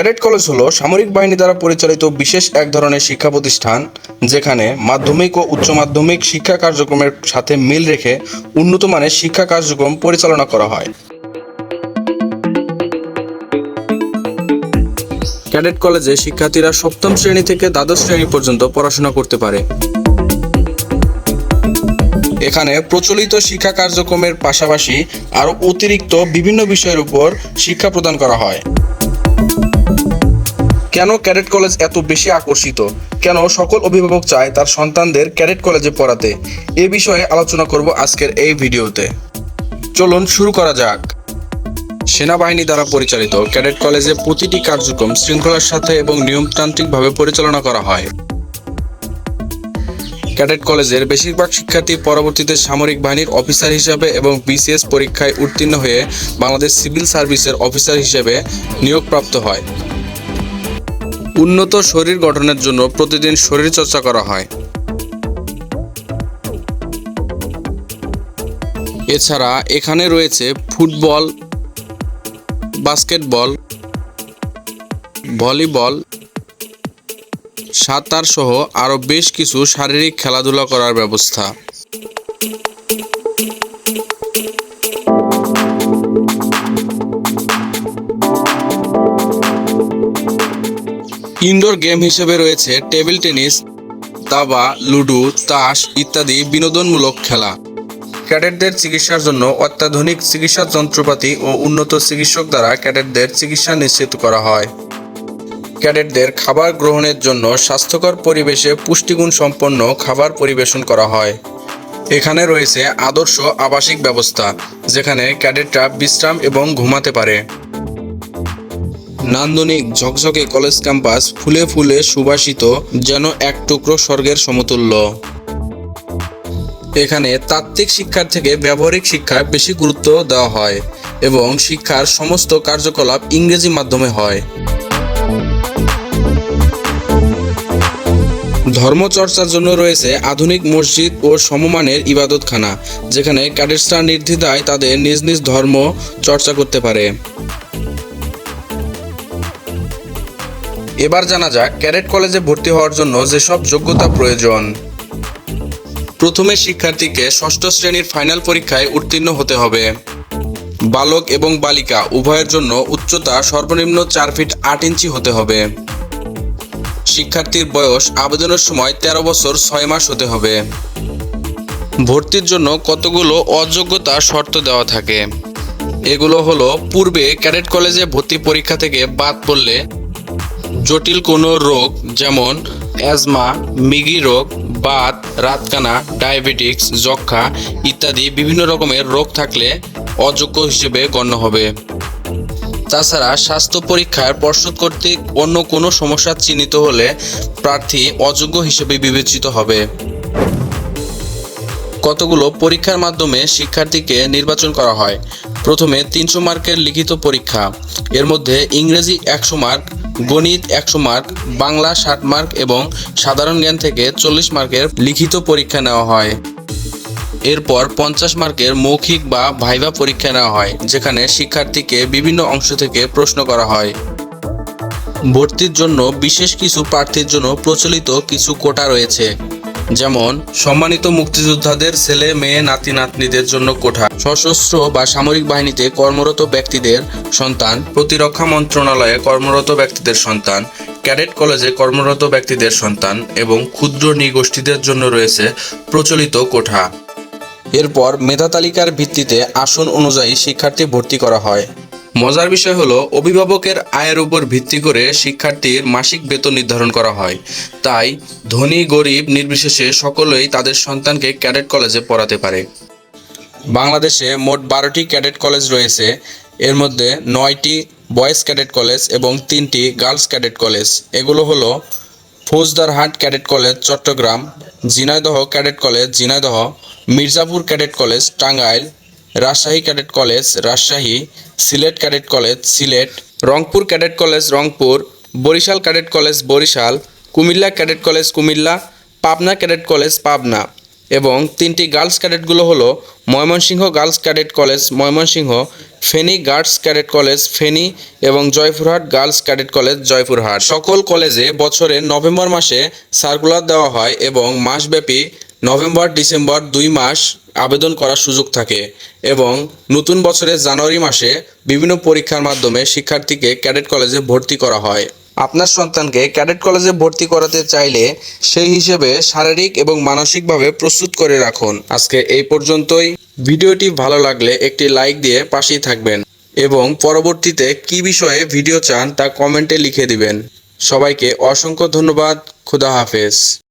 Cadet college হলো সামরিক বাহিনী দ্বারা পরিচালিত বিশেষ এক ধরনের শিক্ষা প্রতিষ্ঠান, যেখানে মাধ্যমিক ও উচ্চ মাধ্যমিক শিক্ষা কার্যক্রমের সাথে মিল রেখে উন্নত মানের শিক্ষা কার্যক্রম পরিচালনা করা হয়। ক্যাডেট কলেজে শিক্ষার্থীরা সপ্তম শ্রেণি থেকে দ্বাদশ শ্রেণি পর্যন্ত পড়াশোনা করতে পারে। এখানে প্রচলিত শিক্ষা কার্যক্রমের পাশাপাশি আরও অতিরিক্ত বিভিন্ন বিষয়ের উপর শিক্ষা প্রদান করা হয়। কেন ক্যাডেট কলেজ এত বেশি আকর্ষিত? কেন সকল অভিভাবক চায় তার সন্তানদের ক্যাডেট কলেজে পড়াতে? এ বিষয়ে আলোচনা করব আজকের এই ভিডিওতে। চলুন শুরু করা যাক। সেনাবাহিনী দ্বারা পরিচালিত ক্যাডেট কলেজে প্রতিটি কার্যক্রম শৃঙ্খলার সাথে এবং নিয়মতান্ত্রিকভাবে পরিচালনা করা হয়। ক্যাডেট কলেজের বেশিরভাগ শিক্ষার্থী পরবর্তীতে সামরিক বাহিনীর অফিসার হিসাবে এবং বিসিএস পরীক্ষায় উত্তীর্ণ হয়ে বাংলাদেশ সিভিল সার্ভিসের অফিসার হিসেবে নিয়োগপ্রাপ্ত হয়। উন্নত শরীর গঠনের জন্য প্রতিদিন শরীর চর্চা করা হয়। এছাড়া এখানে রয়েছে ফুটবল, বাস্কেটবল, ভলিবল, সাঁতার সহ আরও বেশ কিছু শারীরিক খেলাধুলা করার ব্যবস্থা। ইনডোর গেম হিসেবে রয়েছে টেবিল টেনিস, দাবা, লুডো, তাস ইত্যাদি বিনোদনমূলক খেলা। ক্যাডেটদের চিকিৎসার জন্য অত্যাধুনিক চিকিৎসা যন্ত্রপাতি ও উন্নত চিকিৎসক দ্বারা ক্যাডেটদের চিকিৎসা নিশ্চিত করা হয়। ক্যাডেটদের খাবার গ্রহণের জন্য স্বাস্থ্যকর পরিবেশে পুষ্টিগুণ সম্পন্ন খাবার পরিবেশন করা হয়। এখানে রয়েছে আদর্শ আবাসিক ব্যবস্থা, যেখানে ক্যাডেটরা বিশ্রাম এবং ঘুমাতে পারে। নান্দনিক ঝকঝকে কলেজ ক্যাম্পাস ফুলে ফুলে সুবাসিত যেন এক টুকরো স্বর্গের সমতুল্য। এখানে তাত্ত্বিক শিক্ষার থেকে ব্যবহারিক শিক্ষায় বেশি গুরুত্ব দেওয়া হয় এবং শিক্ষার সমস্ত কার্যকলাপ ইংরেজি মাধ্যমে হয়। ধর্মচর্চার জন্য রয়েছে আধুনিক মসজিদ ও সমমানের ইবাদতখানা, যেখানে ক্যাডেটসরা নির্দ্বিধায় তাদের নিজ নিজ ধর্ম চর্চা করতে পারে। এবার জানা যাক, ক্যাডেট কলেজে ভর্তি হওয়ার জন্য যেসব যোগ্যতা প্রয়োজন। প্রথমে শিক্ষার্থীকে ষষ্ঠ শ্রেণির ফাইনাল পরীক্ষায় উত্তীর্ণ হতে হবে। বালক এবং বালিকা উভয়ের জন্য উচ্চতা সর্বনিম্ন চার ফিট আট ইঞ্চি হতে হবে। শিক্ষার্থীর বয়স আবেদনের সময় তেরো বছর ছয় মাস হতে হবে। ভর্তির জন্য কতগুলো অযোগ্যতা শর্ত দেওয়া থাকে? এগুলো হলো, পূর্বে ক্যাডেট কলেজে ভর্তি পরীক্ষা থেকে বাদ পড়লে জটিল কোনো রোগ যেমন অ্যাজমা মিগি রোগ, বাত, রাতকানা ডায়াবেটিক্স যক্ষা ইত্যাদি বিভিন্ন রকমের রোগ থাকলে অযোগ্য হিসেবে গণ্য হবে। তাছাড়া স্বাস্থ্য পরীক্ষার পর্ষদ কর্তৃক অন্য কোনো সমস্যা চিহ্নিত হলে প্রার্থী অযোগ্য হিসেবে বিবেচিত হবে। কতগুলো পরীক্ষার মাধ্যমে শিক্ষার্থীকে নির্বাচন করা হয়? প্রথমে তিনশো মার্কের লিখিত পরীক্ষা। এর মধ্যে ইংরেজি একশো মার্ক গণিত একশো মার্ক, বাংলা ষাট মার্ক এবং সাধারণ জ্ঞান থেকে চল্লিশ মার্কের লিখিত পরীক্ষা নেওয়া হয়। এরপর পঞ্চাশ মার্কের মৌখিক বা ভাইভা পরীক্ষা নেওয়া হয়, যেখানে শিক্ষার্থীকে বিভিন্ন অংশ থেকে প্রশ্ন করা হয়। ভর্তির জন্য বিশেষ কিছু প্রার্থীর জন্য প্রচলিত কিছু কোটা রয়েছে। যেমন, সম্মানিত মুক্তিযোদ্ধাদের ছেলে, মেয়ে, নাতি, নাতনিদের জন্য কোঠা, সশস্ত্র বা সামরিক বাহিনীতে কর্মরত ব্যক্তিদের সন্তান, প্রতিরক্ষা মন্ত্রণালয়ে কর্মরত ব্যক্তিদের সন্তান, ক্যাডেট কলেজে কর্মরত ব্যক্তিদের সন্তান এবং ক্ষুদ্র নৃগোষ্ঠীদের জন্য রয়েছে প্রচলিত কোঠা। এরপর মেধা তালিকার ভিত্তিতে আসন অনুযায়ী শিক্ষার্থী ভর্তি করা হয়। মজার বিষয় হলো, অভিভাবকের আয়ের উপর ভিত্তি করে শিক্ষার্থীর মাসিক বেতন নির্ধারণ করা হয়। তাই ধনী, গরিব নির্বিশেষে সকলেই তাদের সন্তানকে ক্যাডেট কলেজে পড়াতে পারে। বাংলাদেশে মোট বারোটি ক্যাডেট কলেজ রয়েছে। এর মধ্যে নয়টি বয়েজ ক্যাডেট কলেজ এবং তিনটি গার্লস ক্যাডেট কলেজ। এগুলো হলো Faujdarhat cadet college Chattogram, Jhenaidah cadet college, Jhenaidah, Mirzapur cadet college, Tangail Rajshahi cadet college, Rajshahi Sylhet cadet college, Sylhet, Rangpur cadet college, Rangpur, Barishal cadet college, Barishal, Cumilla cadet college, Cumilla, Pabna cadet college, Pabna এবং তিনটি girls ক্যাডেটগুলো হলো Mymensingh girls cadet college, Mymensingh, Feni girls cadet college, Feni এবং Joypurhat girls cadet college, Joypurhat. সকল কলেজে বছরের November মাসে circular দেওয়া হয় এবং মাসব্যাপী নভেম্বর, ডিসেম্বর দুই মাস আবেদন করার সুযোগ থাকে এবং নতুন বছরের জানুয়ারি মাসে বিভিন্ন পরীক্ষার মাধ্যমে শিক্ষার্থীকে ক্যাডেট কলেজে ভর্তি করা হয়। আপনার সন্তানকে ক্যাডেট কলেজে ভর্তি করাতে চাইলে সেই হিসেবে শারীরিক এবং মানসিকভাবে প্রস্তুত করে রাখুন। আজকে এই পর্যন্তই। ভিডিওটি ভালো লাগলে একটি লাইক দিয়ে পাশেই থাকবেন এবং পরবর্তীতে কি বিষয়ে ভিডিও চান তা কমেন্টে লিখে দিবেন। সবাইকে অসংখ্য ধন্যবাদ। খুদা হাফেজ।